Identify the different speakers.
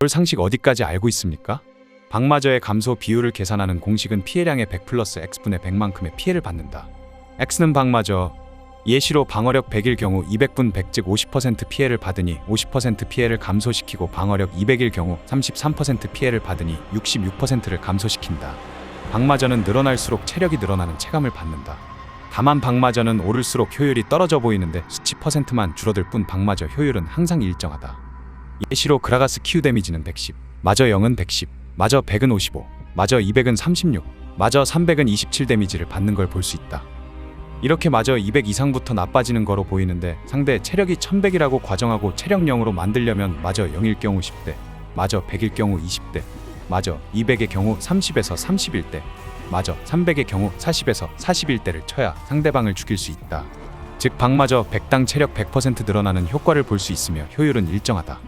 Speaker 1: 롤 상식 어디까지 알고 있습니까? 방마저의 감소 비율을 계산하는 공식은 피해량의 100 플러스 x분의 100만큼의 피해를 받는다. x는 방마저 예시로 방어력 100일 경우 200분 100 즉 50% 피해를 받으니 50% 피해를 감소시키고 방어력 200일 경우 33% 피해를 받으니 66%를 감소시킨다. 방마저는 늘어날수록 체력이 늘어나는 체감을 받는다. 다만 방마저는 오를수록 효율이 떨어져 보이는데 수치 퍼센트만 줄어들 뿐 방마저 효율은 항상 일정하다. 예시로 그라가스 키우 데미지는 110, 마저 0은 110, 마저 100은 55, 마저 200은 36, 마저 300은 27 데미지를 받는 걸 볼 수 있다. 이렇게 마저 200 이상부터 나빠지는 거로 보이는데 상대 체력이 1100이라고 과정하고 체력 0으로 만들려면 마저 0일 경우 10대, 마저 100일 경우 20대, 마저 200의 경우 30에서 31대, 마저 300의 경우 40에서 41대를 쳐야 상대방을 죽일 수 있다. 즉 방마저 100당 체력 100% 늘어나는 효과를 볼 수 있으며 효율은 일정하다.